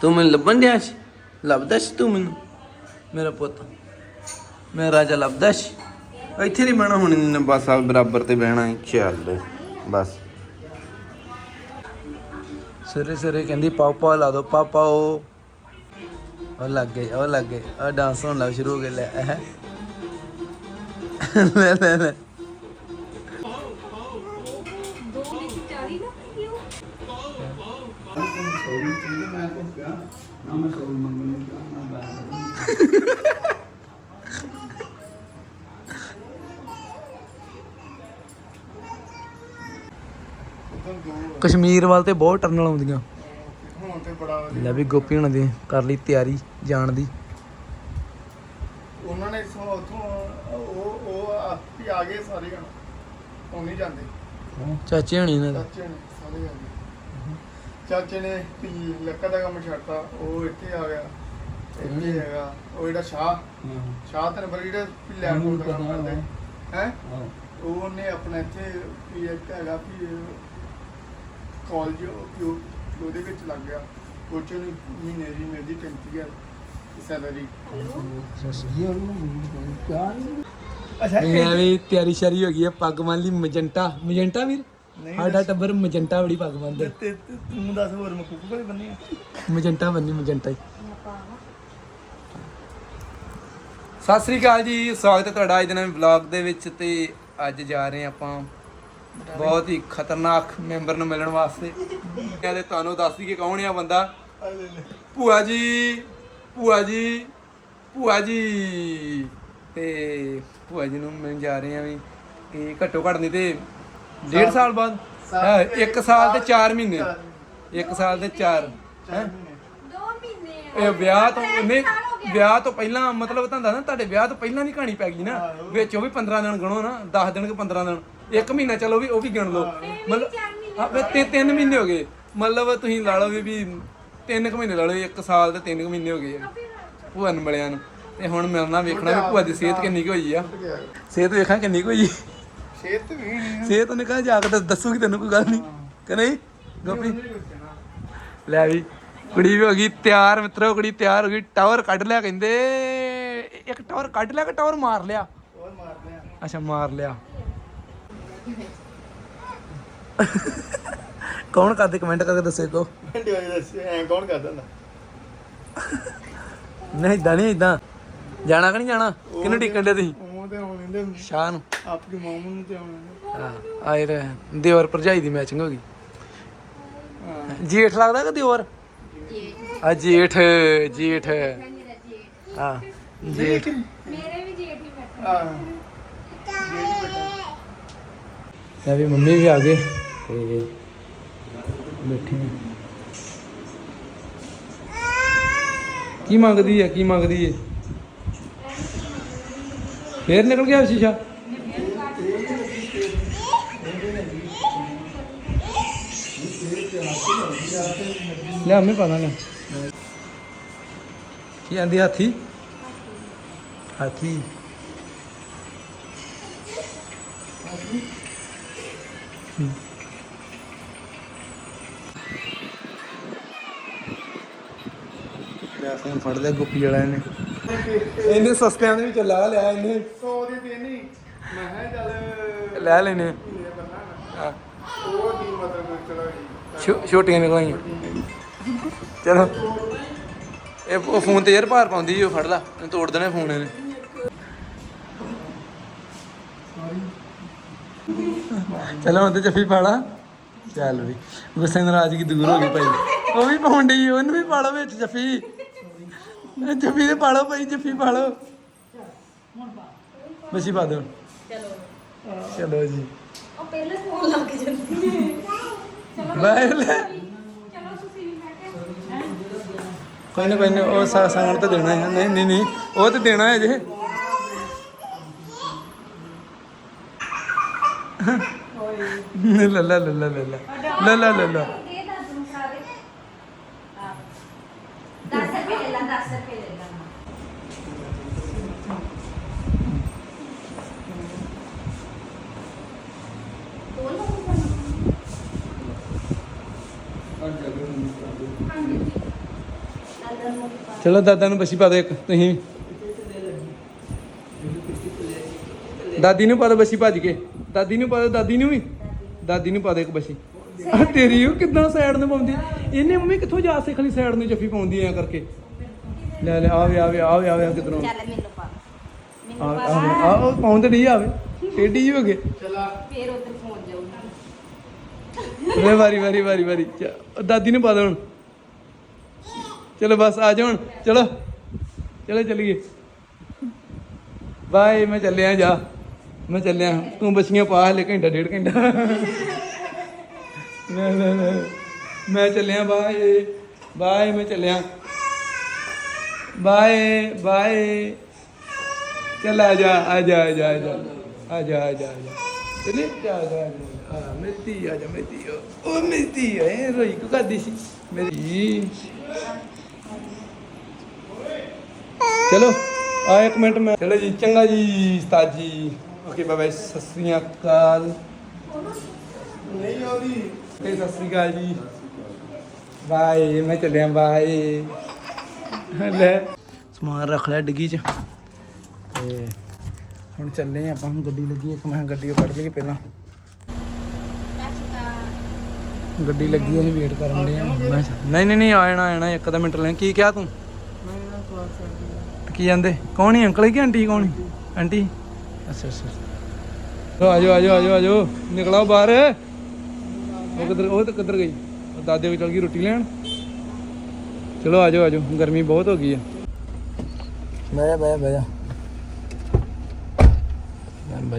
ਤੂੰ ਮੈਨੂੰ ਲੱਭਣ ਡਿਆ ਸੀ? ਲੱਭਦਾ ਸੀ ਤੂੰ ਮੈਨੂੰ? ਮੇਰਾ ਪੁੱਤ ਮੇਰਾ ਰਾਜਾ ਲੱਭਦਾ ਸੀ। ਇੱਥੇ ਨਹੀਂ ਬਹਿਣਾ ਹੁਣ, ਇਹਨੇ ਬਸ ਆ ਬਰਾਬਰ ਤੇ ਬਹਿਣਾ ਹੈ, ਚੱਲ। ਬਸ। ਸਰੇ ਸਰੇ ਕਹਿੰਦੀ, ਪਾਪਾ ਲਾ ਦੋ, ਪਾਪਾ, ਉਹ। ਉਹ ਲੱਗ ਗਏ ਉਹ ਲੱਗ। ਗਏ ਉਹ ਡਾਂਸ ਹੋਣ ਲੱਗ ਸ਼ੁਰੂ ਹੋ ਗਿਆ ਲੈ ਇਹ ਲੈ। ਕਸ਼ਮੀਰ ਵੱਲ ਤੇ ਬਹੁਤ ਟਰਨਲ ਆਉਂਦੀਆਂ ਹੁਣ ਤੇ ਬੜਾ ਵਧੀਆ। ਲੈ ਵੀ ਗੋਪੀ ਹੁਣਾਂ ਦੀ ਕਰ ਲਈ ਤਿਆਰੀ ਜਾਣ ਦੀ। ਉਹਨਾਂ ਨੇ ਸੋ ਉਥੋਂ ਉਹ ਉਹ ਆਪੀ ਆ ਗਏ ਸਾਰੇ ਹਣ ਉਹ ਨਹੀਂ ਜਾਂਦੇ। ਚਾਚੇ ਹੁਣੀ ਨੇ ਚਾਚੇ ਨੇ ਸਾਰੇ ਆ ਗਏ। ਚਾਚੇ ਨੇ ਵੀ ਲੱਕਾ ਦਾ ਕੰਮ ਛੱਡਤਾ ਉਹ ਇੱਥੇ ਆ ਗਿਆ। ਇੱਥੇ ਹੈਗਾ। ਉਹ ਜਿਹੜਾ ਸ਼ਾਹ ਸ਼ਾਹ ਤਨ ਬੜੀ ਜਿਹੜਾ ਵੀ ਲੈਣ ਕੋਲ ਦਾ ਕੰਮ ਕਰਦੇ ਹੈ? ਉਹਨੇ ਆਪਣਾ ਇੱਥੇ ਵੀ ਇੱਕ ਹੈਗਾ ਵੀ ਕਾਲਜ ਉਹਦੇ ਵਿੱਚ ਲੱਗ ਗਿਆ। ਉਹ ਚ ਉਹਨੂੰ ਮਹੀਨੇ ਦੀ ਮਿਲਦੀ 35000 ਸੈਲਰੀ ਅੱਛਾ ਮੈਂ ਵੀ ਤਿਆਰੀ ਸ਼ਰੀ ਹੋ ਗਈ ਹੈ ਪੱਗ ਬੰਨ ਲਈ ਮਜੰਟਾ। ਮਜੰਟਾ ਵੀਰ? ਨਹੀਂ ਸਾਡਾ ਟੱਬਰ ਮਜੰਟਾ ਬੜੀ ਪੱਗ ਬੰਨਦਾ ਤੇ ਤੇ ਤੂੰ ਦੱਸ ਹੋਰ ਮਕੂਕ ਕੋਈ ਬੰਨੀ ਆ? ਮਜੰਟਾ ਬੰਨੀ ਮਜੰਟਾ ਹੀ। ਸਤਿ ਸ੍ਰੀ ਅਕਾਲ ਜੀ ਸਵਾਗਤ ਹੈ ਤੁਹਾਡਾ ਅੱਜ ਦੇ ਨਵੇਂ ਵਲੌਗ ਦੇ ਵਿੱਚ ਤੇ ਅੱਜ ਜਾ ਰਹੇ ਆਪਾਂ ਬਹੁਤ ਹੀ ਖਤਰਨਾਕ ਮੈਂਬਰ ਨੂੰ ਮਿਲਣ ਵਾਸਤੇ। ਕਹਿੰਦੇ ਤੁਹਾਨੂੰ ਦੱਸ ਦਈਏ ਕੌਣ ਆ ਬੰਦਾ? ਭੂਆ ਜੀ ਭੂਆ ਜੀ ਭੂਆ ਜੀ। ਤੇ ਭੂਆ ਜੀ ਨੂੰ ਮਿਲਣ ਜਾ ਰਹੇ ਆ ਵੀ ਕਿ ਘੱਟੋ ਘੱਟ ਨਹੀਂ ਤੇ ਡੇਢ ਸਾਲ। ਬਾਅਦ? ਹਾਂ, ਇੱਕ ਸਾਲ ਤੇ 4 ਮਹੀਨੇ। ਇੱਕ ਸਾਲ ਤੇ 4 ਹੈ? ਦੋ ਮਹੀਨੇ ਇਹ ਵਿਆਹ ਤੋਂ ਨਹੀਂ ਵਿਆਹ ਤੋਂ ਪਹਿਲਾਂ ਮਤਲਬ ਤੁਹਾਨੂੰ ਨਾ ਤੁਹਾਡੇ ਵਿਆਹ ਤੋਂ ਪਹਿਲਾਂ ਦੀ ਕਹਾਣੀ ਪੈ ਗਈ ਨਾ। ਵਿੱਚ ਉਹ ਵੀ 15 ਦਿਨ ਗਣੋ ਨਾ 10 ਦਿਨ ਕਿ 15 ਦਿਨ। ਇੱਕ ਮਹੀਨਾ ਚਲੋ ਵੀ ਉਹ ਵੀ ਗਿਣ ਲਓ। ਮਤਲਬ ਹਾਂ ਵੀ ਤੇ 3 ਮਹੀਨੇ ਹੋ ਗਏ। ਮਤਲਬ ਤੁਸੀਂ ਲਾ ਲਓ ਵੀ ਵੀ 3 ਕੁ ਮਹੀਨੇ ਲਾ ਲਓ ਇੱਕ ਸਾਲ ਤੇ 3 ਕੁ ਮਹੀਨੇ ਹੋ ਗਏ। ਆ ਭੂਆ ਨੂੰ ਮਿਲਿਆ ਨੂੰ। ਤੇ ਹੁਣ ਮਿਲਣਾ ਵੇਖਣਾ ਵੀ ਭੂਆ ਦੀ ਸਿਹਤ ਕਿੰਨੀ ਕੁ ਹੋਈ ਆ। ਸਿਹਤ ਵੇਖਾਂ ਕਿੰਨੀ ਕੁ ਹੋਈ। ਛੇਤ ਵੀ ਨਹੀਂ ਸਿਹਤ ਉਹਨੇ ਕਹਾ ਜਾ ਕੇ ਦੱਸ- ਦੱਸੂਗੀ ਤੈਨੂੰ ਕੋਈ ਗੱਲ ਨਹੀਂ। ਕਿ ਨਹੀਂ? ਗੋਪੀ? ਲੈ ਵੀ ਕੁੜੀ ਵੀ ਹੋ ਗਈ ਤਿਆਰ ਮਿੱਤਰੋ ਕੁੜੀ ਤਿਆਰ ਹੋ ਗਈ। ਟਾਵਰ ਕੱਢ ਲਿਆ ਕਹਿੰਦੇ। ਇੱਕ ਟਾਵਰ ਕੱਢ ਲਿਆ ਕਿ ਟਾਵਰ ਮਾਰ ਲਿਆ? ਹੋਰ ਮਾਰਦੇ ਆ ਅੱਛਾ ਮਾਰ ਲਿਆ। ਕੌਣ ਕਰਦੇ? ਕਮੈਂਟ ਕਰਕੇ ਦੱਸੇ ਕੋ ਘੰਟੇ ਵਜੇ ਦੱਸ ਐ ਕੌਣ ਕਰਦਾ ਹੁੰਦਾ? ਨਹੀਂ ਇਦਾਂ ਨਹੀਂ ਇਦਾਂ ਜਾਣਾ ਕਿ ਨਹੀਂ ਜਾਣਾ? ਕਿਹਨੂੰ ਟਿਕਣ ਦੇ ਤੁਸੀਂ? ਆਉਣ ਦਿੰਦੇ ਸ਼ਾਹ ਨੂੰ। ਆਪਕੀ ਮਾਮੂ ਨੂੰ ਤੇ ਆਉਣ ਦਿੰਦੇ ਹਾਂ ਆਏ ਰਹੇ। ਦਿਓਰ ਭਰਜਾਈ ਦੀ ਮੈਚਿੰਗ ਹੋ ਗਈ। ਹਾਂ। ਜੇਠ ਲੱਗਦਾ ਕਿ ਦਿਓਰ? ਆ ਜੇਠ ਜੇਠ। ਹਾਂ ਜੇਠ। ਮੇਰੇ ਵੀ ਜੇਠ ਹੀ ਬੈਠੇ ਹਾਂ ਇਹ ਵੀ ਮੰਮੀ ਵੀ ਆ ਗਏ। ਤੇ ਬੈਠੇ ਆ। ਕੀ ਮੰਗਦੀ ਹੈ ਕੀ ਮੰਗਦੀ ਹੈ? ਫੇਰ ਨਿਕਲ ਗਿਆ ਸ਼ੀਸ਼ਾ। ਲੈ ਮੈਂ ਪਤਾ ਲੈ ਕੀ ਆਂਦੀ ਹਾਥੀ? ਹਾਥੀ। ਮੈਂ ਫੋਨ ਫੜ ਲਿਆ, ਗੋਪੀ ਵਾਲਾ ਇਹਨੇ ਇਹਨੇ ਸਸਤਿਆਂ ਦੇ ਵਿੱਚ ਲਾ ਲਿਆ ਇਹਨੇ। 100 ਦੀ ਤੇ ਨਹੀਂ। ਮੈਂ ਕਿਹਾ ਚੱਲ ਲੈ ਲੈਨੇ। ਬੰਨਾ ਨਾ। ਉਹ ਮਤਲਬ ਛੋ- ਛੋਟੀਆਂ ਨਿਕਲਾਈਆਂ ਚਲੋ। ਇਹ ਉਹ ਫੋਨ ਤੇ ਯਾਰ ਭਾਰ ਪਾਉਂਦੀ ਜੀ, ਉਹ ਫੜ ਲਾ ਇਹਨੂੰ ਤੋੜ ਦੇਣਾ ਫੋਨ ਇਹਨੇ। ਚਲੋ ਤੇ ਜੱਫੀ ਪਾਲਾ ਚੱਲ ਵੀ। ਗੁੱਸੇ ਨਾਰਾਜ਼ਗੀ ਦੂਰ ਹੋ ਗਈ ਭਾਈ। ਉਹ ਵੀ ਡਈ ਉਹਨੂੰ ਵੀ ਪਾਲੋ ਵਿੱਚ ਜੱਫੀ। ਇਹ ਜੱਫੀ ਤੇ ਪਾਲੋ ਭਾਈ ਜੱਫੀ ਪਾਲੋ। ਬਸੀ ਪਾ ਦਿਓ। ਚਲੋ ਜੀ। ਉਹ ਪਹਿਲੇ ਫੋਨ ਲਾ ਕੇ ਜਾਂਦੀ ਹੈ। ਬਾਹਰ ਲੈ ਚਲੋ ਤੁਸੀਂ ਵੀ ਬੈਠੇ ਕੋਈ ਨਾ ਕੋਈ ਨਾ ਉਹ ਸਾ- ਸੰਗਣ ਤੇ ਦੇਣਾ ਹੈ ਨਹੀਂ ਨਹੀਂ ਨਹੀਂ ਉਹ ਤੇ ਦੇਣਾ ਹੈ ਜੇ ਲੈ ਲੈ। ਲੈ ਲੈ ਲੈ ਲੈ ਲੈ ਲੈ ਲੈ ਲੈ ਦੇ ਦਾਦੂ ਨੂੰ ਖਾ ਦੇ 10 ਰੁਪਏ ਲੈ ਲਾ 10 ਰੁਪਏ ਲੈ ਲਾ ਬੋਲ ਹਾਂਜੀ ਚਲੋ ਦਾਦਾ ਨੂੰ ਬੱਸੀ ਪਾ ਦਿਓ ਇੱਕ ਤੁਸੀਂ ਦਾਦੀ ਨੂੰ ਪਾ ਦਿਓ ਬੱਸੀ ਭੱਜ ਕੇ। ਦਾਦੀ ਨੂੰ ਪਾ ਦਿਓ ਦਾਦੀ ਨੂੰ ਵੀ। ਦਾਦੀ ਨੂੰ ਪਾ ਦਿਓ ਇੱਕ ਬੱਸੀ। ਆ ਤੇਰੀ ਉਹ ਕਿੱਦਾਂ ਸਾਈਡ ਨੂੰ ਪਾਉਂਦੀ ਇਹਨੇ ਮੰਮੀ ਕਿੱਥੋਂ ਜਾ ਸਿੱਖ ਲਈ ਸਾਈਡ ਨੂੰ ਜੱਫੀ ਪਾਉਂਦੀ ਐ ਕਰਕੇ? ਲੈ ਲੈ ਆਵੇ ਆਵੇ ਆਵੇ ਆਵੇ ਕਿਧਰੋਂ ਚੱਲ ਮੈਨੂੰ ਪਾ। ਮੈਨੂੰ ਆ ਪਾ। ਆ ਆ ਉਹ ਪਾਉਂਦੇ ਨਹੀਂ ਆਵੇ ਟੇਢੀ ਹੋ ਗਏ ਚਲਾ ਫੇਰ ਉਧਰ ਪਹੁੰਚ ਜਾਊਗਾ। ਵੇ ਵਾਰੀ ਵਾਰੀ ਵਾਰੀ ਵਾਰੀ। ਦਾਦੀ ਨੂੰ ਪਾ ਦੋ ਹੁਣ। ਚਲੋ ਬਸ ਆ ਜਾਓ ਹੁਣ। ਚਲੋ। ਚਲੋ ਚੱਲੀਏ। ਬਾਏ, ਮੈਂ ਚੱਲਿਆ ਜਾ। ਮੈਂ ਚੱਲਿਆ। ਤੂੰ ਬੱਚੀਆਂ ਪਾ ਹਲੇ ਘੰਟਾ, ਡੇਢ ਘੰਟਾ। ਲੈ ਲੈ ਲੈ। ਮੈਂ ਚੱਲਿਆ, ਬਾਏ। ਬਾਏ, ਮੈਂ ਚੱਲਿਆ। Bye bye. ਚੱਲ ਆ ਜਾ ਆ ਜਾ ਆ ਜਾ ਆ ਜਾ। ਆ ਜਾ ਆ ਜਾ ਚਲੇ ਜਾ। ਜਾ ਆ ਮੇਰੀ ਆ ਜਾ ਮੇਰੀ ਉਹ ਮੇਰੀ ਹੈ ਰੋਈ ਕੋ ਕਰਦੀ ਸੀ? ਮੇਰੀ ਚਲੋ, ਆ ਇੱਕ ਮਿੰਟ ਮੈਂ ਚਲੋ ਜੀ, ਚੰਗਾ ਜੀ, ਉਸਤਾਦ ਜੀ। Okay bye bye Sat Sri ਅਕਾਲ। ਨਹੀਂ ਆਉਂਦੀ ਤੇ ਸਤਿ ਸ੍ਰੀ ਅਕਾਲ ਜੀ। ਬਾਏ ਮੈਂ ਚੱਲਿਆ ਬਾਏ ਲੈ। ਸਮਾਨ ਰੱਖ ਲਿਆ ਡਿੱਗੀ 'ਚ। ਤੇ ਹੁਣ ਚੱਲੇ ਆਪਾਂ ਹੁਣ ਗੱਡੀ ਲੱਗੀ ਇੱਕ, ਮੈਂ ਗੱਡੀ ਉਹ ਕੱਢ ਲਈਏ ਪਹਿਲਾਂ। ਗੱਡੀ ਲੱਗੀ, ਅਸੀਂ ਵੇਟ ਕਰਨ ਦੇ ਆ। ਨਹੀਂ ਨਹੀਂ ਨਹੀਂ ਆ ਜਾਣਾ ਆ ਇੱਕ ਅੱਧਾ ਮਿੰਟ ਲੈ। ਕੀ ਕਿਹਾ ਤੂੰ? ਕੀ ਜਾਂਦੇ? ਕੌਣ ਹੀ ਅੰਕਲ ਹੀ ਕਿ ਆਂਟੀ ਕੌਣ ਸੀ ਆਂਟੀ? ਅੱਛਾ ਅੱਛਾ ਆਜੋ ਆਜੋ ਆਜੋ ਆਜੋ। ਨਿਕਲਾਓ ਬਾਹਰ। ਉਹ ਕਿੱਧਰ ਉਹ ਤਾਂ ਕਿੱਧਰ ਗਈ? ਦਾਦੇ ਕੋਲ ਚਲ ਗਈ ਰੋਟੀ ਲੈਣ। ਚਲੋ ਆਜੋ ਆਜੋ। ਗਰਮੀ ਬਹੁਤ ਹੋ ਗਈ ਆ। ਬਹਿ ਜਾ ਬਹਿ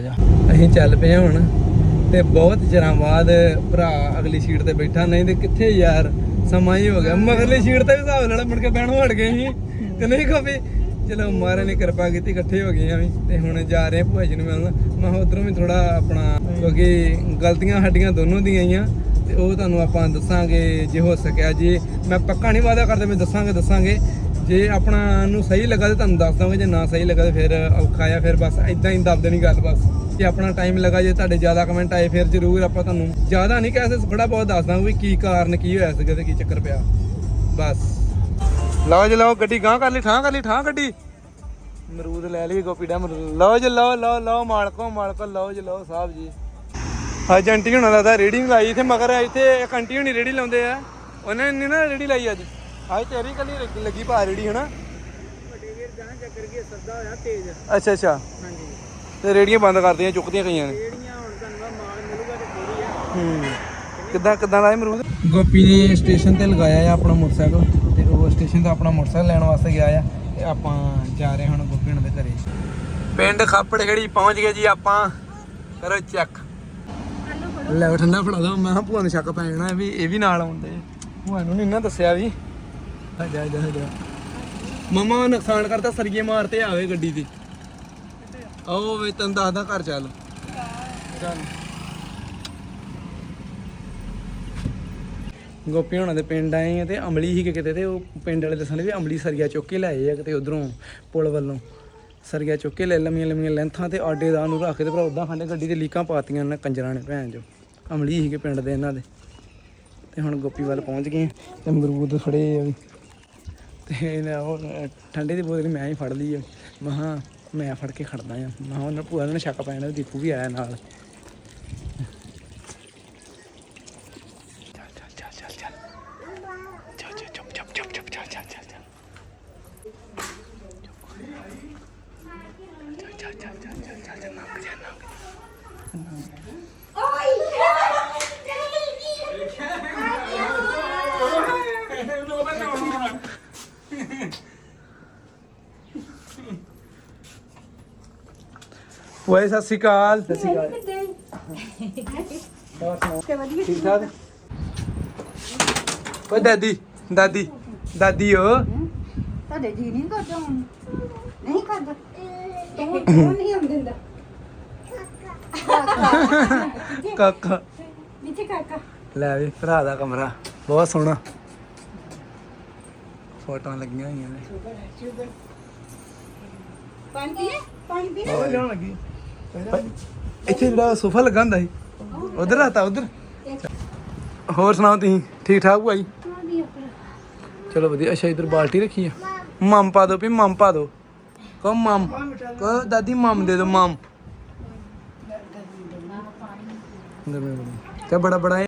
ਜਾ ਅਸੀਂ ਚੱਲ ਪਏ ਹਾਂ ਹੁਣ। ਤੇ ਬਹੁਤ ਚਿਰਾਂ ਬਾਅਦ ਭਰਾ ਅਗਲੀ ਸੀਟ ਤੇ ਬੈਠਾ। ਨਹੀਂ ਤੇ ਕਿੱਥੇ ਯਾਰ? ਸਮਾਂ ਹੀ ਹੋ ਗਿਆ। ਮਗਰਲੀ ਸੀਟ ਤੇ ਵੀ ਹਿਸਾਬ ਨਾਲ ਮੁੜ ਕੇ ਬਹਿਣੋਂ ਹਟ ਗਏ ਸੀ। ਤੇ ਨਹੀਂ ਖਪੇ ਚਲੋ ਮਹਾਰਾਜ ਨੇ ਕਿਰਪਾ ਕੀਤੀ, ਇਕੱਠੇ ਹੋ ਗਏ ਆ ਵੀ ਤੇ ਹੁਣ ਜਾ ਰਹੇ ਆ ਭੂਆ ਜੀ ਨੂੰ ਮਿਲਣ। ਮੈਂ ਉਧਰੋਂ ਵੀ ਥੋੜਾ ਆਪਣਾ ਕਿਉਂਕਿ ਗਲਤੀਆਂ ਸਾਡੀਆਂ ਦੋਨੋਂ ਦੀਆਂ ਹੀ ਤੇ ਉਹ ਤੁਹਾਨੂੰ ਆਪਾਂ ਦੱਸਾਂਗੇ ਜੇ ਹੋ ਸਕਿਆ ਜੇ। ਮੈਂ ਪੱਕਾ ਨਹੀਂ ਵਾਅਦਾ ਕਰਦਾ, ਮੈਂ ਦੱਸਾਂਗੇ ਦੱਸਾਂਗੇ। ਜੇ ਆਪਣਾ ਨੂੰ ਸਹੀ ਲੱਗਾ ਤੇ ਤੁਹਾਨੂੰ ਦੱਸ ਦਾਂਗੇ, ਜੇ ਨਾ ਸਹੀ ਲੱਗਾ ਤੇ ਫਿਰ ਔਖਾ ਆ, ਫਿਰ ਬਸ ਇਦਾਂ ਹੀ ਦੱਬ ਦੇਣੀ ਗੱਲ ਬਸ। ਜੇ ਆਪਣਾ ਟਾਈਮ ਲੱਗਾ, ਜੇ ਤੁਹਾਡੇ ਜ਼ਿਆਦਾ ਕਮੈਂਟ ਆਏ, ਫਿਰ ਜ਼ਰੂਰ ਆਪਾਂ ਤੁਹਾਨੂੰ ਜ਼ਿਆਦਾ ਨਹੀਂ ਕਹਿ ਸਕਦੇ ਥੋੜਾ ਬਹੁਤ ਦੱਸ ਦਾਂਗੇ ਵੀ ਕੀ ਕਾਰਨ, ਕੀ ਹੋਇਆ ਸੀਗਾ ਤੇ ਕੀ ਚੱਕਰ ਪਿਆ। ਬਸ। ਲਓ ਜੀ ਲਓ ਗੱਡੀ ਗਾਂ ਕਰ ਲਈ ਠਾਂ ਕਰ ਲਈ ਠਾਂ ਗੱਡੀ। ਮਰੂਦ ਲੈ ਲਈ ਗੋਪੀ ਦਾ ਮਰੂਦ ਲਓ ਜੀ ਲਓ ਲਓ ਲਓ ਮਾਲਕੋ ਮਾਲਕੋ ਲਓ ਜੀ ਲਓ ਸਾਹਿਬ ਜੀ। ਅੱਜ ਆਂਟੀ ਹੁਣਾਂ ਦਾ ਤਾਂ ਰੇੜੀ ਲਾਈ ਇੱਥੇ ਮਗਰ ਇੱਥੇ ਇੱਕ ਆਂਟੀ ਹੁਣੀ ਰੇੜੀ ਲਾਉਂਦੇ ਆ। ਉਹਨੇ ਨਹੀਂ ਨਾ ਰੇੜੀ ਲਾਈ ਅੱਜ। ਅੱਜ ਤੇਰੀ ਕੱਲੀ ਲੱਗ- ਭਾ ਰੇੜੀ ਹਨਾ? ਅੱਛਾ ਅੱਛਾ। ਤੇ ਰੇੜੀਆਂ ਬੰਦ ਕਰਦੀਆਂ ਚੁੱਕਦੀਆਂ ਕਈਆਂ ਨੇ। ਹੂੰ। ਕਿੱਦਾਂ ਕਿੱਦਾਂ ਲਾਏ ਅਮਰੂਦ? ਗੋਪੀ ਨੇ ਸਟੇਸ਼ਨ ਤੇ ਲਗਾਇਆ ਆ ਆਪਣਾ ਮੋਟਰਸਾਈਕਲ। ਤੇ ਸਟੇਸ਼ਨ ਤੋਂ ਆਪਣਾ ਮੋਟਰਸਾਈਕਲ ਲੈਣ ਵਾਸਤੇ ਗਿਆ ਆ ਤੇ ਆਪਾਂ ਜਾ ਰਹੇ ਹਾਂ ਹੁਣ ਗੋਪੀ ਹੁਣਾਂ ਦੇ ਘਰੇ। ਪਿੰਡ ਖਾਪੜ ਖੇੜੀ ਪਹੁੰਚ ਗਏ ਜੀ ਆਪਾਂ। ਕਰੋ ਚੈੱਕ ਲੈ ਠੰਡਾ ਫੜਾ ਦੋ ਮੈਂ ਭੂਆ ਨੂੰ ਸ਼ੱਕ ਪੈ ਜਾਣਾ ਵੀ ਇਹ ਵੀ ਨਾਲ ਆਉਂਦੇ। ਭੂਆ ਨੂੰ ਨਹੀਂ ਨਾ ਦੱਸਿਆ ਵੀ। ਜਾ ਜਾ ਜਾ। ਮਮਾ ਨੁਕਸਾਨ ਕਰਤਾ ਸਰੀਏ ਮਾਰਤੇ ਆਵੇ ਗੱਡੀ ਦੀ ਆਓ ਵੇ ਤੈਨੂੰ ਦੱਸਦਾ ਘਰ ਚੱਲ। ਚੱਲ। ਗੋਪੀ ਹੋਣਾ ਦੇ ਪਿੰਡ ਆਏ ਆ ਤੇ ਅਮਲੀ ਹੀ ਕਿਤੇ ਤੇ ਉਹ ਪਿੰਡ ਵਾਲੇ ਦੱਸਣ ਵੀ ਅਮਲੀ ਸਰੀਆ ਚੁੱਕ ਕੇ ਲਾਏ ਆ ਕਿਤੇ ਉਧਰੋਂ ਪੁਲ ਵੱਲੋਂ। ਸਰੀਆ ਚੁੱਕ ਕੇ ਲੈ ਲੰਮੀਆਂ ਲੰਮੀਆਂ ਲੈਂਥਾਂ ਤੇ ਆਡੇ ਦਾ ਨੂੰ ਰੱਖ ਕੇ ਤੇ ਭਰਾ ਉਦਾਂ ਖਾਂਦੇ ਗੱਡੀ ਤੇ ਲੀਕਾਂ ਪਾਤੀਆਂ ਨੇ ਕੰਜਰਾਂ ਨੇ ਭੈਣ ਜੋ ਅਮਲੀ ਹੀ ਪਿੰਡ ਦੇ ਇਹਨਾਂ ਦੇ। ਤੇ ਹੁਣ ਗੋਪੀ ਵੱਲ ਪਹੁੰਚ ਗਏ ਆ ਤੇ ਅਮਰੂਦ ਫੜੇ ਆ ਵੀ। ਤੇ ਇਹਨਾਂ ਉਹ ਠੰਡੇ ਦੀ ਬੋਤਲ ਮੈਂ ਹੀ ਫੜ ਲਈ ਆ। ਮਹਾ ਮੈਂ ਫੜ ਕੇ ਖੜਦਾ ਆ। ਮਹਾ ਉਹਨਾਂ ਭੂਆ ਨੂੰ ਸ਼ੱਕ ਪੈ ਜਾਣਾ ਵੀ ਦੀਪੂ ਵੀ ਆਇਆ ਨਾਲ। ਓਏ ਸਤਿ ਸ਼੍ਰੀ ਅਕਾਲ। ਸਤਿ ਸ਼੍ਰੀ ਅਕਾਲ। ਠੀਕ ਠਾਕ? ਓ ਦਾਦੀ ਦਾਦੀ ਦਾਦੀ ਓ। ਤੁਹਾਡੇ ਜੀ ਨਹੀਂ ਕਰਦਾ ਹੁਣ? ਨਹੀਂ ਕਰਦਾ? ਤੂੰ ਤੂੰ ਨਹੀਂ ਆਉਂ ਦਿੰਦਾ? ਕਾਕਾ। ਨੀਚੇ ਕਾਕਾ। ਲੈ ਵੀ ਭਰਾ ਦਾ ਕਮਰਾ। ਬਹੁਤ ਸੋਹਣਾ। ਫੋਟੋਆਂ ਲੱਗੀਆਂ ਹੋਈਆਂ ਨੇ। ਪਾਣੀ ਪਾਣੀ ਉਹ ਲਿਆਉਣ ਲੱਗੀ। ਇੱਥੇ ਜਿਹੜਾ ਸੋਫਾ ਲੱਗਾ ਹੁੰਦਾ ਸੀ ਉਧਰ ਆਤਾ ਉਧਰ। ਹੋਰ ਸੁਣਾਓ ਤੁਸੀਂ ਠੀਕ ਠਾਕ ਭਾਈ ਚਲੋ ਵਧੀਆ ਅੱਛਾ ਇਧਰ ਬਾਲਟੀ ਰੱਖੀ ਆ। ਮਮ ਪਾ ਦੋ ਵੀ ਮਮ ਪਾ ਦੋ ਕਹੋ ਮਮ ਕਹੋ ਦਾਦੀ ਮਮ ਦੇ ਦੋ ਮਮ। ਤੇ ਬੜਾ ਬੜਾ ਹੈ।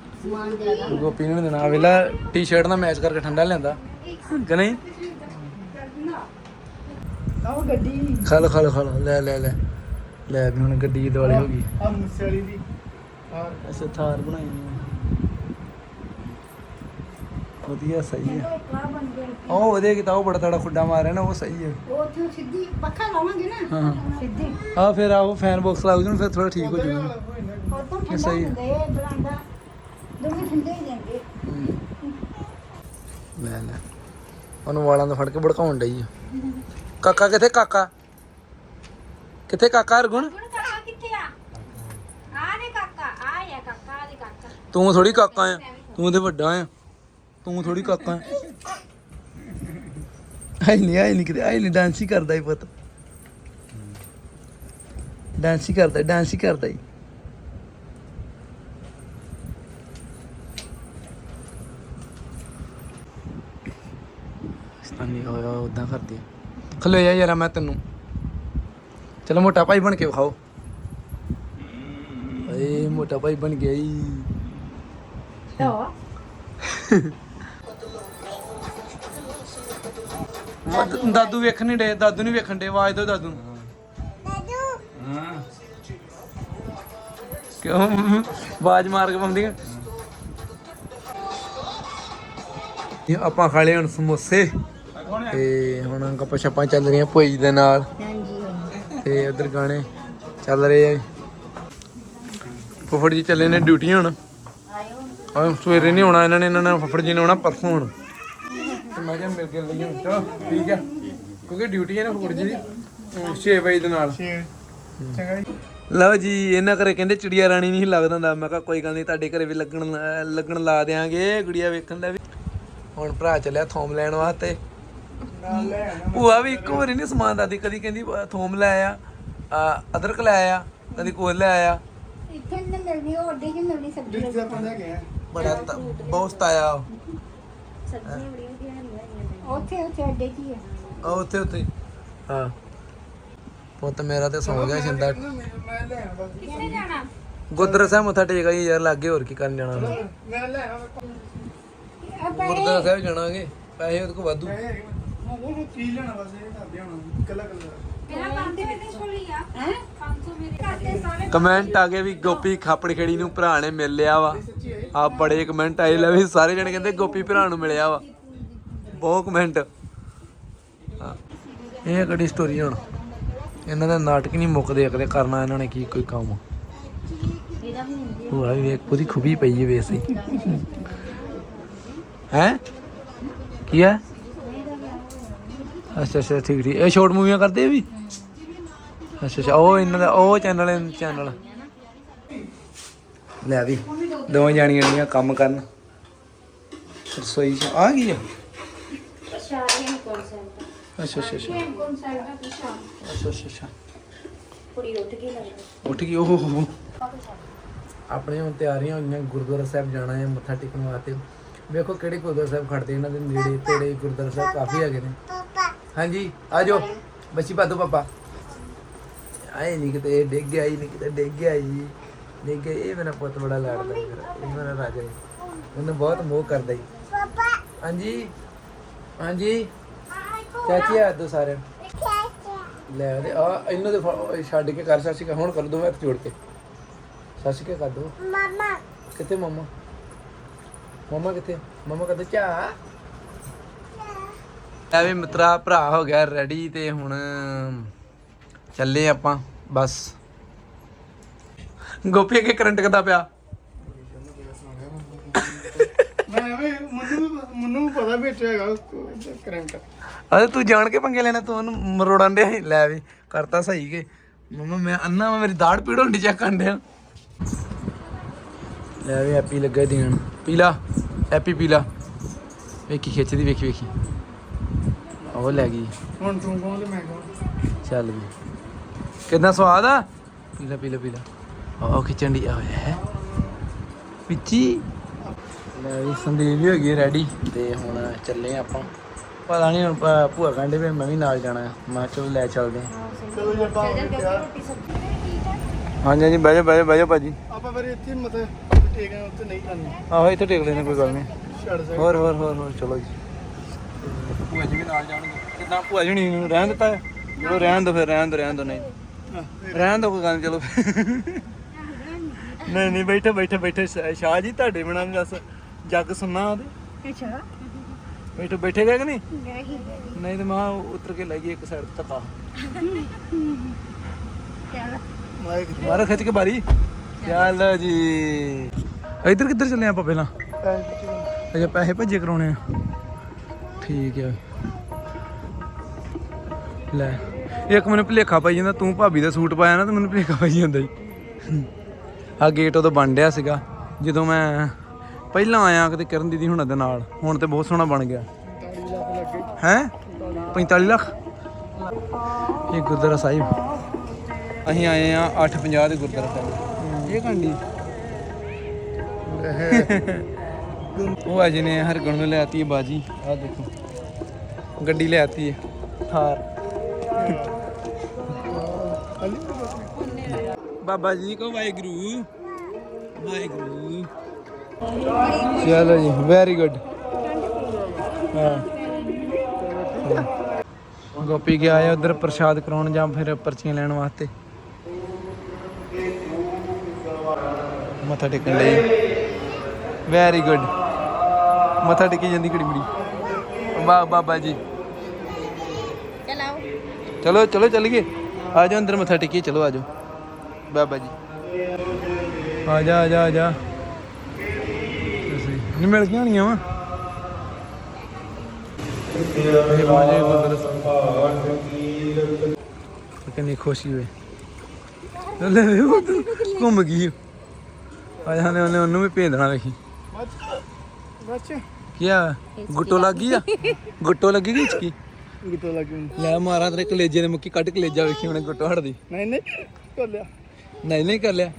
ਗੋਪੀ ਨੂੰ ਦੇਣਾ। ਵੇਲਾ ਟੀ-ਸ਼ਰਟ ਨਾਲ ਮੈਚ ਕਰਕੇ ਠੰਡਾ ਲਿਆਂਦਾ। ਕਿ ਨਹੀਂ? ਆਹ ਗੱਡੀ। ਖਾ ਲੋ ਲੋ ਲੋ। ਲੈ ਵੀ ਹੁਣ ਗੱਡੀ ਦੁਆਲੇ ਹੋ ਗਈ। ਆ ਮੁੱਸੇ ਵਾਲੀ ਦੀ। ਆ ਅੱਛਾ ਥਾਰ ਬਣਾਈ ਵਧੀਆ ਸਹੀ ਹੈ ਉਹ ਉਹਦੇ ਕਿਤਾ ਉਹ ਬੜਾ ਤੜਾ ਖੁੱਡਾ ਮਾਰਿਆ ਨਾ ਉਹ ਸਹੀ ਹੈ ਉਹ ਤੇ ਸਿੱਧੀ ਪੱਖਾ ਲਾਵਾਂਗੇ ਨਾ। ਹਾਂ। ਸਿੱਧੀ। ਆ ਫਿਰ ਆ ਉਹ ਫੈਨ ਬਾਕਸ ਲੱਗ ਜੂ ਫਿਰ ਥੋੜਾ ਠੀਕ ਹੋ ਜਾਊਗਾ। ਉਹ ਸਹੀ ਹੈ। ਬਰਾਂਡਾ। ਦੋਵੇਂ ਠੰਡੇ ਹੀ ਜਾਂਦੇ ਲੈ ਲੈ। ਉਹਨੂੰ ਵਾਲਾਂ ਤੋਂ ਫੜ ਕੇ ਭੜਕਾਉਣ ਡਈ ਆ। ਕਾਕਾ ਕਿੱਥੇ ਕਾਕਾ? ਕਿੱਥੇ ਕਾਕਾ ਅਰਗੁਣ ਹੁਣ ਕਾਕਾ ਕਿੱਥੇ ਆ? ਆ ਦੇ ਕਾਕਾ ਆ ਆ ਕਾਕਾ ਆ ਦੇ ਕਾਕਾ। ਤੂੰ ਥੋੜੀ ਕਾਕਾ ਆ। ਤੂੰ ਤੇ ਵੱਡਾ ਆ। ਤੂੰ ਥੋੜੀ ਕਾਕਾ ਆ। ਆਈ ਨਹੀਂ ਆਈ ਨਹੀਂ ਕਿਤੇ ਆਈ ਨਹੀਂ ਡਾਂਸ ਹੀ ਕਰਦਾ ਹੀ ਪੁੱਤ। ਡਾਂਸ ਹੀ ਕਰਦਾ ਡਾਂਸ ਹੀ ਕਰਦਾ ਹੀ ਸਤਾਨੀ ਹੋਇਆ ਉਦਾਂ ਕਰਦੀ ਖਲੋ ਜਾ ਯਾਰ ਮੈਂ ਤੈਨੂੰ। ਚਲੋ ਮੋਟਾ ਭਾਈ ਬਣ ਕੇ ਵਿਖਾਓ। ਏ ਮੋਟਾ ਭਾਈ ਬਣ ਗਿਆ ਈ। ਤਾਂ ਦਾਦੂ ਵੇਖਣ ਨਹੀਂ ਡੇ ਦਾਦੂ ਨਹੀਂ ਵੇਖਣ ਡੇ ਆਵਾਜ਼ ਦਿਓ ਦਾਦੂ ਕਿਉਂ? ਆਵਾਜ਼ ਮਾਰ ਕੇ ਪਾਉਂਦੀ ਆ। ਇਹ ਆਪਾਂ ਖਾ ਲਏ ਹੁਣ ਸਮੋਸੇ। ਤੇ ਹੁਣ ਗੱਪਾਂ ਛੱਪਾਂ ਚੱਲ ਰਹੀਆਂ ਭੋਈ ਦੇ ਨਾਲ। ਤੇ ਉਧਰ ਗਾਣੇ ਚੱਲ ਰਹੇ ਆ। ਫੁੱਫੜ ਜੀ ਚੱਲੇ ਨੇ ਡਿਊਟੀ ਹੁਣ। ਆਇਓ ਸਵੇਰੇ ਨਹੀਂ ਆਉਣਾ ਇਹਨਾਂ ਨੇ ਇਹਨਾਂ ਨੇ ਫੁੱਫੜ ਜੀ ਨੇ ਆਉਣਾ ਪਰਸੋਂ ਹੁਣ। ਤੇ ਮੈਂ ਕਿਹਾ ਮਿਲ ਕੇ ਲਈਏ ਚਲੋ ਠੀਕ ਆ। ਕਿਉਂਕਿ ਡਿਊਟੀ ਹੈ ਨਾ ਫੁੱਫੜ ਜੀ ਦੀ। 6 ਵਜੇ ਦੇ ਨਾਲ। ਛੇ। ਚੰਗਾ ਜੀ। ਲਓ ਜੀ ਇਹਨਾਂ ਘਰੇ ਕਹਿੰਦੇ ਚਿੜੀਆ ਰਾਣੀ ਨਹੀਂ ਲੱਗਦਾ ਹੁੰਦਾ। ਮੈਂ ਕਿਹਾ ਕੋਈ ਗੱਲ ਨਹੀਂ ਤੁਹਾਡੇ ਘਰੇ ਵੀ ਲੱਗਣ ਲੱਗਣ ਲਾ ਦੇਾਂਗੇ ਗੁੜੀਆ ਵੇਖਣ ਦਾ ਵੀ। ਹੁਣ ਭਰਾ ਚੱਲਿਆ ਥੋਮ ਲੈਣ ਵਾਸਤੇ। ਭੂਆ ਵੀ ਇੱਕੋ ਵਾਰੀ ਨਹੀਂ ਸਮਾਨ ਦਾਦੀ ਕਦੀ ਕਹਿੰਦੀ ਥੋਮ ਲੈ ਆ ਆ ਅਦਰਕ ਲੈ ਆ ਕਦੀ ਕੋਲ ਲੈ ਆ। ਇੱਥੇ ਨਹੀਂ ਮਿਲਦੀ ਉਹ ਅੱਡੇ 'ਚ ਮਿਲਦੀ ਸਬਜ਼ੀ ਡਿਸ਼ ਦਾ ਪੰਦਾ ਗਿਆ ਬੜਾ ਤ- ਬਹੁਤ ਆਇਆ ਸਬਜ਼ੀਆਂ ਬੜੀਆਂ ਵਧੀਆ ਹਰੀਆਂ ਉੱਥੇ ਉੱਥੇ ਅੱਡੇ 'ਚ ਹੀ ਹੈ ਆ ਉੱਥੇ ਉੱਥੇ। ਹਾਂ। ਪੁੱਤ ਮੇਰਾ ਤੇ ਸੌ ਗਿਆ ਛਿੰਦਾ ਮੈਂ ਲੈ ਕਿੱਥੇ ਜਾਣਾ? ਗੁਰਦੁਆਰਾ ਸਾਹਿਬ ਮੱਥਾ ਟੇਕ ਆਈ ਯਾਰ ਲੱਗੇ ਹੋਰ ਕੀ ਕਰਨ ਜਾਣਾ? ਮੈਂ ਲੈ ਆਣਾ ਆ ਗੁਰਦੁਆਰਾ ਸਾਹਿਬ ਜਾਣਾਗੇ ਪੈਸੇ ਉਹਦੇ ਵਾਧੂ। ਹੈਗੇ ਕੀ ਲੈਣਾ ਬਸ ਇਹ ਕਰਦੇ ਹੁਣ ਕੱਲਾ ਕੱਲਾ ਮੇਰਾ 500 ਇਹਦੇ ਕੋਲ ਹੀ ਆ। ਹੈ? 500 ਮੇਰੇ ਘਰ ਸਾਰੇ ਕਮੈਂਟ ਆ ਗਏ ਵੀ ਗੋਪੀ ਖਾਪੜ ਖੇੜੀ ਨੂੰ ਭਰਾ ਨੇ ਮਿਲ ਲਿਆ ਵਾ। ਆ ਬੜੇ ਕਮੈਂਟ ਆਏ ਲੈ ਵੀ ਸਾਰੇ ਜਣੇ ਕਹਿੰਦੇ ਗੋਪੀ ਭਰਾ ਨੂੰ ਮਿਲਿਆ ਵਾ। ਬਹੁਤ ਕਮੈਂਟ। ਇਹ ਕਿਹੜੀ ਸਟੋਰੀ ਹੁਣ? ਇਹਨਾਂ ਦਾ ਨਾਟਕ ਨਹੀਂ ਮੁੱਕਦੇ ਅਕਦੇ ਕਰਨਾ ਇਹਨਾਂ ਨੇ ਕੀ ਕੋਈ ਕੰਮ। ਇਹਦਾ ਵੀ ਹੁੰਦੀ ਉਹ ਆ ਵੀ ਵੇਖ ਪੂਰੀ ਖੁਬੀ ਪਈ ਹੈ ਵੇਸੀ ਹੈ? ਕੀ ਹੈ ਅੱਛਾ ਅੱਛਾ, ਠੀਕ ਠੀਕ। ਇਹ ਸ਼ਾਰਟ ਮੂਵੀਆਂ ਕਰਦੇ ਆ ਵੀ? ਅੱਛਾ ਅੱਛਾ, ਉਹ ਇਹਨਾਂ ਦਾ, ਉਹ ਚੈਨਲ ਚੈਨਲ ਲੈ ਵੀ, ਦੋਵੇਂ ਜਾਣੀਆਂ ਜਿਹੜੀਆਂ ਕੰਮ ਕਰਨ। ਰਸੋਈ ਚ, ਆ ਗਈ ਆ? ਸ਼ਾਰੀਆਂ ਕੋਲ ਅੱਛਾ ਅੱਛਾ ਅੱਛਾ। ਕੋਲ ਅੱਛਾ ਅੱਛਾ ਅੱਛਾ। ਕੁੜੀ ਉੱਠ ਕੇ ਲੱਗਦਾ ਉੱਠ ਗਈ, ਓਹ ਆਪਣੇ ਹੁਣ ਤਿਆਰੀਆਂ ਹੋਈਆਂ, ਗੁਰਦੁਆਰਾ ਸਾਹਿਬ ਜਾਣਾ ਹੈ, ਮੱਥਾ ਟੇਕਣ ਵਾਸਤੇ। ਵੇਖੋ ਕਿਹੜੇ ਗੁਰਦੁਆਰਾ ਸਾਹਿਬ ਖੜਦੇ ਇਹਨਾਂ ਦੇ ਨੇੜੇ ਤੇੜੇ ਗੁਰਦੁਆਰਾ ਸਾਹਿਬ ਕਾਫੀ ਹੈਗੇ ਨੇ। ਹਾਂਜੀ ਆ ਜਾਓ ਬੱਚੀ ਪਾਦੋ ਪਾਪਾ। ਆਏ ਨਹੀਂ ਕਿਤੇ ਡਿੱਗ ਗਿਆ ਹੀ ਨਹੀਂ ਕਿਤੇ ਡਿੱਗ ਗਿਆ ਜੀ। ਡਿੱਗ ਗਿਆ ਇਹ ਮੇਰਾ ਪੁੱਤ ਬੜਾ ਮੇਰਾ ਇਹ ਮੇਰਾ ਰਾਜਾ ਹੈ ਉਹਨੂੰ ਬਹੁਤ ਮੋਹ ਕਰਦਾ ਹੀ ਪਾਪਾ। ਹਾਂਜੀ ਹਾਂਜੀ। ਚਾਚੀ ਆ ਦੋ ਸਾਰੇ ਲੈ ਦੇ ਆ ਇਹਨੂੰ ਦੇ ਛੱਡ ਕੇ ਕਰ ਸਾਸੀ ਹੁਣ ਕਰ ਦੋ ਹੱਥ ਜੋੜ ਕੇ। ਸਾਸੀ ਕੇ ਕਰ ਦੋ। ਮਾਮਾ। ਕਿੱਥੇ ਮਮਾ? ਮਮਾ ਕਿੱਥੇ? ਮਮਾ ਕਦੇ ਚਾ ਐ ਵੀ ਮਿੱਤਰਾ ਭਰਾ ਹੋ ਗਿਆ ਰੈਡੀ ਤੇ ਹੁਣ ਚੱਲੇ ਆਪਾਂ ਬਸ। ਗੋਪੀ ਅੱਗੇ ਕਰੰਟ ਕਦਾ ਪਿਆ? ਮੈਂ ਵੀ ਮੈਨੂੰ ਵੀ- ਮੈਨੂੰ ਵੀ ਪਤਾ ਵਿੱਚ ਹੈਗਾ ਕਰੰਟ ਅਰੇ ਤੂੰ ਜਾਣ ਕੇ ਪੰਗੇ ਲੈਣਾ ਤੂੰ ਉਹਨੂੰ ਮਰੋੜਨ ਦੇ। ਲੈ ਵੀ ਕਰਤਾ ਸਹੀ ਕੇ। ਮਮਾ ਮੈਂ ਅੰਨਾ ਮੇਰੀ ਦਾੜ ਪੀੜ ਹੁੰਦੀ ਚੈੱਕ ਕਰਨ ਲੈ ਵੀ ਹੈਪੀ ਲੱਗਾ ਦੇਣ। ਪੀਲਾ ਹੈਪੀ ਪੀਲਾ ਵੇਖੀ ਖਿੱਚਦੀ ਵੇਖੀ ਵੇਖੀ। ਉਹ ਲੈ ਗਈ। ਹੁਣ ਤੂੰ ਕੌਣ ਤੇ ਮੈਂ ਕੌਣ? ਚੱਲ ਵੀ। ਕਿੰਨਾ ਸਵਾਦ ਆ? ਪੀਲਾ ਪੀਲਾ ਪੀਲਾ ਉਹ ਖਿੱਚਣ ਦੀ ਆ ਹੈ ਪਿੱਚੀ ਲੈ ਵੀ ਸੰਦੀਪ ਵੀ ਹੋ ਗਈ ਰੈਡੀ ਤੇ ਹੁਣ ਚੱਲੇ ਆਪਾਂ। ਪਤਾ ਨਹੀਂ ਹੁਣ ਭੂਆ ਕਹਿੰਦੇ ਵੀ ਮੈਂ ਵੀ ਨਾਲ ਜਾਣਾ। ਮੈਂ ਕਿਹਾ ਚਲੋ ਲੈ ਚੱਲਦੇ ਹਾਂ ਚਲੋ ਜੀ ਆਪਾਂ ਹਾਂਜੀ ਬਹਿ ਜਾ ਬਹਿ ਜਾ ਬਹਿ ਜਾ ਭਾਜੀ। ਆਪਾਂ ਫਿਰ ਇੱਥੇ ਮਤੇ ਠੀਕ ਹੈ ਉੱਥੇ ਨਹੀਂ ਕਰਨੀ ਆਹੋ ਇੱਥੇ ਟੇਕ ਲੈਣੇ ਕੋਈ ਗੱਲ ਨਹੀਂ ਹੋਰ ਹੋਰ ਹੋਰ ਹੋਰ ਚਲੋ ਜੀ। ਭੂਆ ਜੀ ਵੀ ਨਾਲ ਜਾਣਗੇ। ਕਿਦਾਂ ਭੂਆ ਜੀ ਨੂੰ ਰਹਿਣ ਦਿੱਤਾ ਹੈ? ਚਲੋ ਰਹਿਣ ਦੋ ਫਿਰ ਰਹਿਣ ਦੋ ਰਹਿਣ ਦੋ ਨਹੀਂ। ਰਹਿਣ ਦੋ ਕੋਈ ਗੱਲ ਨੀ, ਚਲੋ। ਨਹੀਂ ਨਹੀਂ ਬੈਠੇ ਬੈਠੇ ਬੈਠੇ। ਸ਼ਾਹ ਜੀ ਤੁਹਾਡੇ ਬਿਨਾਂ ਵੀ ਦੱਸ ਜੱਗ ਸੁਣਨਾ ਉਹਦੇ? ਅੱਛਾ। ਬੈਠੇ ਬੈਠੇ ਗਏ ਕਿ ਨਹੀਂ? ਗਈ ਨਹੀਂ ਤੇ ਮਾਂ ਉਤਰ ਕੇ ਲੈ ਗਈ ਇੱਕ ਸਾਈਡ ਤੱਕ ਚੱਲ। ਮਾਰੋ ਖਿੱਚ ਕੇ ਬਾਰੀ। ਚੱਲ ਜੀ। ਇੱਧਰ ਕਿੱਧਰ ਚੱਲੇ ਆਪਾਂ ਪਹਿਲਾਂ? ਅੱਛਾ ਪੈਸੇ ਭੱਜੇ ਕਰਾਉਣੇ ਆ। ਠੀਕ ਆ। ਲੈ, ਇੱਕ ਮੈਨੂੰ ਭੁਲੇਖਾ ਪਾਈ ਜਾਂਦਾ, ਤੂੰ ਭਾਬੀ ਦਾ ਸੂਟ ਪਾਇਆ ਨਾ, ਤੇ ਮੈਨੂੰ ਭੁਲੇਖਾ ਪਾਈ ਜਾਂਦਾ ਜੀ। ਆ ਗੇਟ ਉਦੋਂ ਬਣ ਰਿਹਾ ਸੀਗਾ, ਜਦੋਂ ਮੈਂ ਪਹਿਲਾਂ ਆਇਆ ਕਿਤੇ ਕਰਨ ਦੀਦੀ ਹੁਣਾਂ ਦੇ ਨਾਲ, ਹੁਣ ਤੇ ਬਹੁਤ ਸੋਹਣਾ ਬਣ ਗਿਆ। ਹੈ? 45 ਲੱਖ? ਇਹ ਗੁਰਦੁਆਰਾ ਸਾਹਿਬ। ਅਸੀਂ ਆਏ ਆ 850 ਦੇ ਗੁਰਦੁਆਰਾ ਸਾਹਿਬ। ਇਹ ਕੰਡੀ। ਉਹ ਅਜ ਨੇ ਹਰਗੁਣ ਨੂੰ ਲੈਤੀ ਹੈ ਬਾਜੀ ਆ ਦੇਖੋ। ਗੱਡੀ ਲੈਤੀ ਹੈ। ਥਾਰ ਬਾਬਾ ਜੀ ਕੋ ਵਾਹਿਗੁਰੂ। ਵਾਹਿਗੁਰੂ। ਚਲੋ ਜੀ ਵੈਰੀ ਗੁੱਡ ਹਾਂ। ਗੋਪੀ ਗਿਆ ਹੈ ਉਧਰ ਪ੍ਰਸ਼ਾਦ ਕਰਾਉਣ ਜਾਂ ਫਿਰ ਪਰਚੀਆਂ ਲੈਣ ਵਾਸਤੇ। ਮੱਥਾ ਟੇਕਣ ਲਈ। ਵੈਰੀ ਗੁੱਡ ਮੱਥਾ ਟੇਕੀ ਜਾਂਦੀ ਕੁੜੀ ਬੜੀ ਵਾਹ ਬਾਬਾ ਜੀ। ਚਲਾਓ। ਚਲੋ ਚਲੋ ਚੱਲੀਏ। ਆ ਜਾਓ ਅੰਦਰ ਮੱਥਾ ਟੇਕੀਏ ਚਲੋ ਆ ਜਾਓ। ਬਾਬਾ ਜੀ। ਆ ਜਾ ਆ ਜਾ ਆ ਜਾ। ਨਹੀਂ ਮਿਲ ਗਈਆਂ ਹੋਣੀਆਂ ਵਾ। ਇਹ ਬਾਜੇ ਗੁਰਦੁਆਰਾ ਸਾਹਿਬ ਕਿੰਨੀ ਖੁਸ਼ੀ ਹੋਈ ਲੈ ਵੇ ਉਹ ਤਾਂ ਘੁੰਮ ਗਈ ਆ ਜਾਣੇ ਉਹਨੇ ਉਹਨੂੰ ਵੀ ਭੇਜਣਾ ਵੇਖੀ ਬੱਚੇ ਕੀ ਆ? ਗੁੱਟੋ ਲੱਗ ਗਈ ਆ? ਗੁੱਟੋ ਲੱਗੀ ਗਈ ਇਚਕੀ ਕਿਤੋਂ ਲੱਗੀ ਲੈ ਮਾਰਾ ਤੇਰੇ ਕਲੇਜੇ ਨੇ ਮੁੱਕੀ ਕੱਢ ਕਲੇਜਾ ਵੇਖੀ ਉਹਨੇ ਗੁੱਟੋ ਹਟਦੀ। ਨਹੀਂ ਨਹੀਂ ਕਰ ਲਿਆ। ਨਹੀਂ ਨਹੀਂ ਕਰ ਲਿਆ।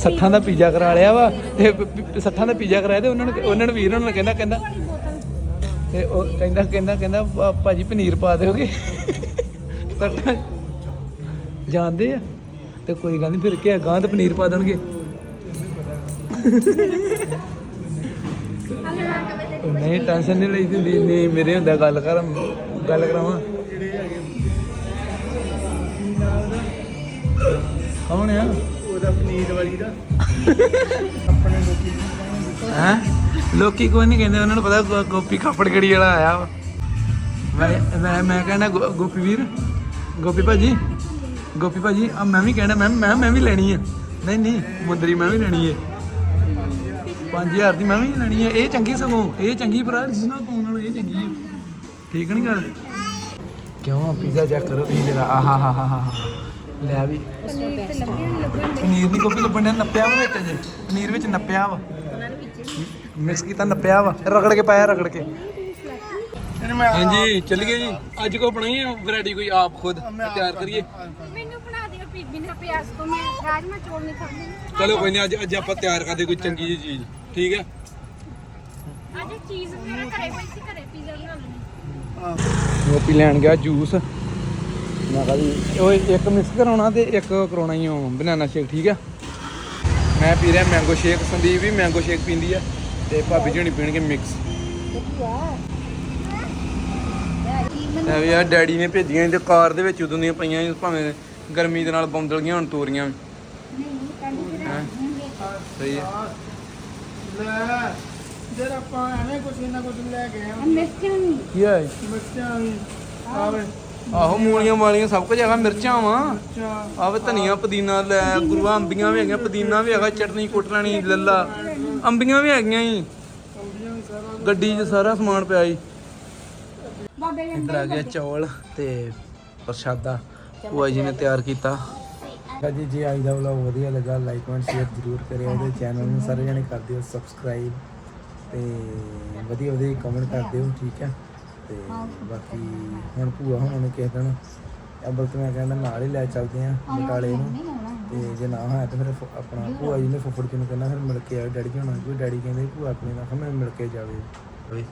ਸੱਠਾਂ ਦਾ ਪੀਜ਼ਾ ਕਰਾ ਲਿਆ ਵਾ ਤੇ ਸੱਠਾਂ ਦਾ ਪੀਜ਼ਾ ਕਰਾਇਆ ਤੇ ਉਹਨਾਂ ਨੇ ਉਹਨਾਂ ਨੇ ਵੀਰ ਉਹਨਾਂ ਨੂੰ ਕਹਿੰਦਾ ਕਹਿੰਦਾ ਤੇ ਉਹ ਕਹਿੰਦਾ ਕਹਿੰਦਾ ਕਹਿੰਦਾ ਭਾਜੀ ਪਨੀਰ ਪਾ ਦਿਓਗੇ? ਸੱਠਾਂ ਜਾਣਦੇ ਆ? ਤੇ ਕੋਈ ਗੱਲ ਨਹੀਂ ਫਿਰ ਕੀ ਗਾਂ ਤੇ ਪਨੀਰ ਪਾ ਦੇਣਗੇ? ਨਹੀਂ ਟੈਨਸ਼ਨ ਨਹੀਂ ਲਈ ਹੁੰਦੀ ਨਹੀਂ ਮੇਰੇ ਹੁੰਦਾ ਗੱਲ ਕਰ ਗੱਲ ਕਰਾਵਾਂ। ਕੌਣ ਆ? ਉਹਦਾ ਪਨੀਰ ਵਾਲੀ ਦਾ। ਆਪਣੇ ਲੋਕੀ ਹੈ? ਲੋਕੀ ਕੋਈ ਨਹੀਂ ਕਹਿੰਦੇ ਉਹਨਾਂ ਨੂੰ ਪਤਾ ਗੋਪੀ ਖਾਪੜ ਗੜੀ ਵਾਲਾ ਆਇਆ ਮੈਂ ਮੈਂ ਕਹਿੰਦਾ ਗੋਪੀ ਵੀਰ ਗੋਪੀ ਭਾਜੀ ਗੋਪੀ ਭਾਜੀ ਆ ਮੈਂ ਵੀ ਕਹਿਣਾ ਮੈਂ ਮੈਂ ਮੈਂ ਵੀ ਲੈਣੀ ਹੈ ਨਹੀਂ ਨਹੀਂ ਮੁੰਦਰੀ ਮੈਂ ਵੀ ਲੈਣੀ ਹੈ 5000 ਦੀ ਮੈਂ ਵੀ ਲੈਣੀ ਹੈ ਇਹ ਚੰਗੀ ਸਗੋਂ ਇਹ ਚੰਗੀ ਭਰਾ ਜਿਸ ਨਾਲ ਪਾਉਣ ਨਾਲ ਇਹ ਚੰਗੀ ਹੈ ਠੀਕ ਨਹੀਂ ਗੱਲ? ਕਿਉਂ? ਪੀਜ਼ਾ ਚੈੱਕ ਕਰੋ ਤੁਸੀਂ ਜਰਾ। ਆਹਾ ਹਾ ਹਾ ਹਾ ਲੈ ਵੀ। ਪਨੀਰ ਦੀ ਗੋਪੀ ਲੱਭਣ ਡਿਆ ਨੱਪਿਆ ਵਾ ਵਿੱਚ ਜੇ ਪਨੀਰ ਵਿੱਚ ਨੱਪਿਆ ਵਾ। ਮਿਕਸ ਕੀਤਾ ਨੱਪਿਆ ਵਾ। ਰਗੜ ਕੇ ਪਾਇਆ ਰਗੜ ਕੇ। ਹਾਂਜੀ ਚੱਲ ਗਏ ਜੀ। ਅੱਜ ਕੋ ਬਣਾਈ ਹੈ ਵੈਰਾਈਟੀ ਕੋਈ ਆਪ ਖੁਦ। ਤਿਆਰ ਕਰੀਏ। ਮੈਨੂੰ ਬਣਾ ਦਿਓ ਪੀ ਬਿਨਾ ਪਿਆਜ਼ ਤੋਂ ਮੈਂ ਰਾਜਮਾ ਚੌਲ ਨਹੀਂ ਖਾਂਦੀ। ਚਲੋ ਕੋਈ ਨਹੀਂ ਅੱਜ ਅੱਜ ਆਪਾਂ ਤਿਆਰ ਕਰਦੇ ਕੋਈ ਚੰਗੀ ਜਿਹੀ ਚੀਜ਼। ਠੀਕ ਹੈ? ਅੱਜ ਚੀਜ਼ ਮੇਰਾ ਘਰੇ ਪਈ ਸੀ ਘਰੇ ਪੀਜ਼ਾ ਬਣਾ ਲੈਣੀ ਗੋਪੀ ਲੈਣ ਗਿਆ ਜੂਸ। ਮੈਂ ਕਿਹਾ ਜੀ ਉਹ ਇੱਕ ਮਿਕਸ ਕਰਾਉਣਾ ਤੇ ਇੱਕ ਕਰਾਉਣਾ ਹੀ ਉਹ ਬਨਾਨਾ ਸ਼ੇਕ ਠੀਕ ਆ ਮੈਂ ਪੀ ਰਿਹਾ ਮੈਂਗੋ ਸ਼ੇਕ ਸੰਦੀਪ ਵੀ ਮੈਂਗੋ ਸ਼ੇਕ ਪੀਂਦੀ ਆ ਤੇ ਭਾਬੀ ਜੀ ਹੁਣੀ ਪੀਣਗੇ ਮਿਕਸ ਲੈ ਵੀ ਆ ਡੈਡੀ ਨੇ ਭੇਜੀਆਂ ਸੀ ਤੇ ਕਾਰ ਦੇ ਵਿੱਚ ਉਦੋਂ ਦੀਆਂ ਪਈਆਂ ਸੀ, ਭਾਵੇਂ ਗਰਮੀ ਦੇ ਨਾਲ ਬੌਂਦਲ ਗਈਆਂ ਹੁਣ ਤੋਰੀਆਂ ਹੈਂ? ਸਹੀ ਹੈ। ਲੈ ਜਦ ਆਪਾਂ ਐਵੇਂ ਕੁਛ ਨਾ ਕੁਛ ਲੈ ਕੇ ਆਏ ਮਿਰਚਾਂ ਨਹੀਂ ਕੀ ਹੈ ਮਿਰਚਾਂ ਵੀ। ਆਵੇ। ਆਹੋ ਮੂਲੀਆਂ ਵਾਲੀਆਂ ਸਭ ਕੁਝ ਹੈਗਾ ਮਿਰਚਾਂ ਵਾ। ਮਿਰਚਾਂ। ਆਵੇ ਧਨੀਆ ਪੁਦੀਨਾ ਲੈ ਗੁਰੂਆ ਅੰਬੀਆਂ ਵੀ ਹੈਗੀਆਂ ਪੁਦੀਨਾ ਵੀ ਹੈਗਾ ਚਟਨੀ ਕੁੱਟ ਲੈਣੀ ਲੱਲਾ। ਅੰਬੀਆਂ ਵੀ ਹੈਗੀਆਂ ਵੀ ਸਾਰਾ ਗੱਡੀ 'ਚ ਸਾਰਾ ਸਮਾਨ ਪਿਆ ਜੀ। ਬਾਬੇ ਨੇ ਇੱਧਰ ਆ ਗਿਆ ਚੌਲ ਤੇ ਪ੍ਰਸ਼ਾਦਾ। ਭੂਆ ਜੀ ਨੇ ਤਿਆਰ ਕੀਤਾ। ਜੀ ਜੀ ਅੱਜ ਦਾ ਵਲੌਗ ਵਧੀਆ ਲੱਗਾ ਲਾਈਕ ਕਮੈਂਟ ਸ਼ੇਅਰ ਜ਼ਰੂਰ ਕਰਿਓ ਇਹਦੇ ਚੈਨਲ ਨੂੰ ਸਾਰੇ ਜਣੇ ਕਰ ਦਿਓ ਸਬਸਕ੍ਰਾਈਬ ਤੇ ਵਧੀਆ ਵਧੀਆ ਕਮੈਂਟ ਕਰ ਦਿਓ ਠੀਕ ਹੈ? ਤੇ ਬਾਕੀ ਹੁਣ ਭੂਆ ਹੁਣ ਨੂੰ ਕਿਸੇ ਦਿਨ ਅਬਲ ਤੇ ਮੈਂ ਕਹਿੰਦਾ ਨਾਲ ਹੀ ਲੈ ਚੱਲਦੇ ਆ ਬਟਾਲੇ ਨੂੰ। ਤੇ ਜੇ ਨਾ ਹੋਇਆ ਤਾਂ ਫਿਰ ਫੁ- ਆਪਣਾ ਭੂਆ ਜੀ ਨੇ ਫੁੱਫੜ ਜੀ ਨੂੰ ਕਹਿੰਦਾ ਫਿਰ ਮਿਲ ਕੇ ਆਓ ਡੈਡੀ ਜੀ ਹੋਣਾ ਕੋਈ ਡੈਡੀ ਕਹਿੰਦੇ ਭੂਆ ਆਪਣੀ ਨਾਲ ਮੈਂ ਮਿਲ ਕੇ ਜਾਵੇ। ਨਹੀਂ